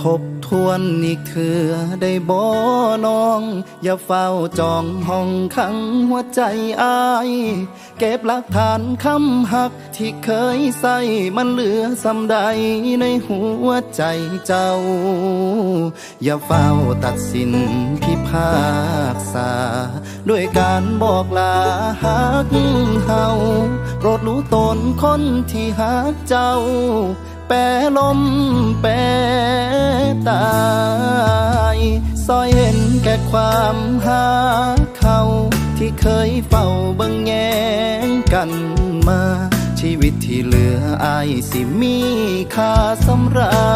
ทบ ทวนอีกเถือได้บ่น้อง อย่าเฝ้าจองห้องขังหัวใจอาย เก็บหลักฐานคำหักที่เคยใส่มันเหลือสำใดในหัวใจเจ้า อย่าเฝ้าตัดสินพิพากษา ด้วยการบอกลาหักเฮาโปรดรู้ตนคนที่หักเจ้า แปรลมแปรตายซอยเห็นแก่ความหาเขาที่เคยเฝ้าเบิ่งแยงกันมา ชีวิตที่เหลืออายสิมีค่าสำหรั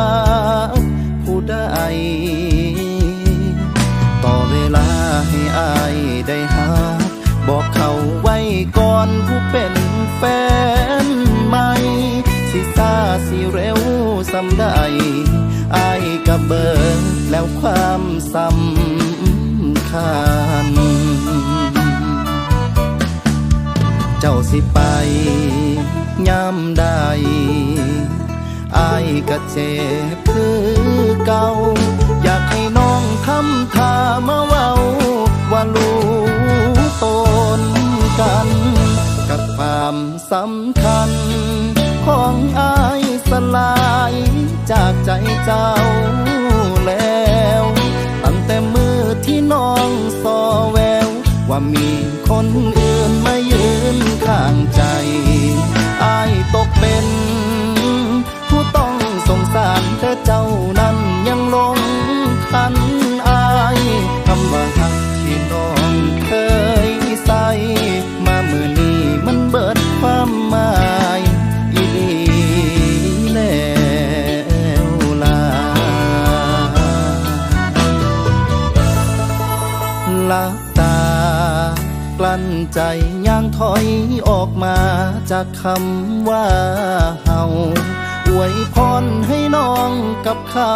บผู้ใดต่อเวลาให้อายได้ห เบิงแล้วความสำคัญ เจ้าสิไปย้ำใดอายก็เจ็บคือเก่า อยากให้น้องทำท่ามาเว้าว่ารู้ตนกัน กับความสำคัญ ของอายสลายจากใจเจ้า มีคน ใจย่างถอยออกมาจากคำว่าเฮาอวยพรให้น้องกับเขา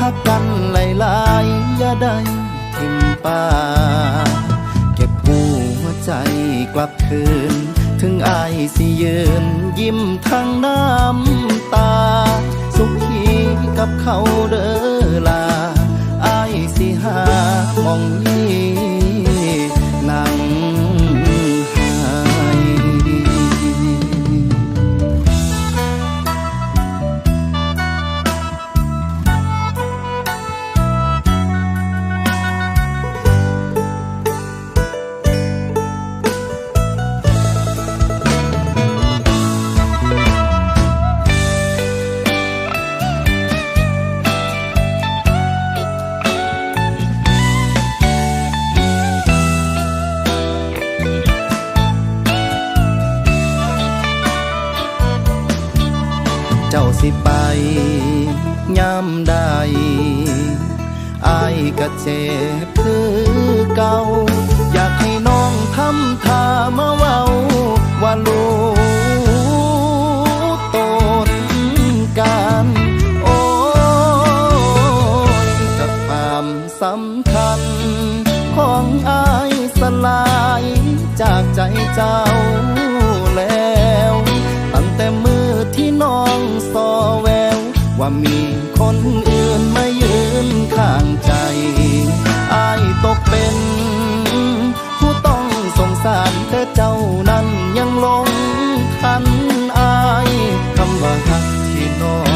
หักกันหลายๆอย่าได้ทิมป่า เก็บหัวใจกลับคืน ถึงอายสิยืนยิ้มทั้งน้ำตา สุขีกับเขาเด้อ สิไปย้ำใดอายก็เจ็บคือเก่า อยากให้น้องทำท่ามาเว้าว่ารู้ตนกันโอ้ยกับความสำคัญ ของอายสลายจากใจเจ้าแล้วตั้งแต่มื ซอแวว ว่ามีคนอื่นมายืนข้างใจอายตกเป็น ผู้ต้องสงสารแต่เจ้านั้นยังลงคันอายคำว่าหักที่น้อง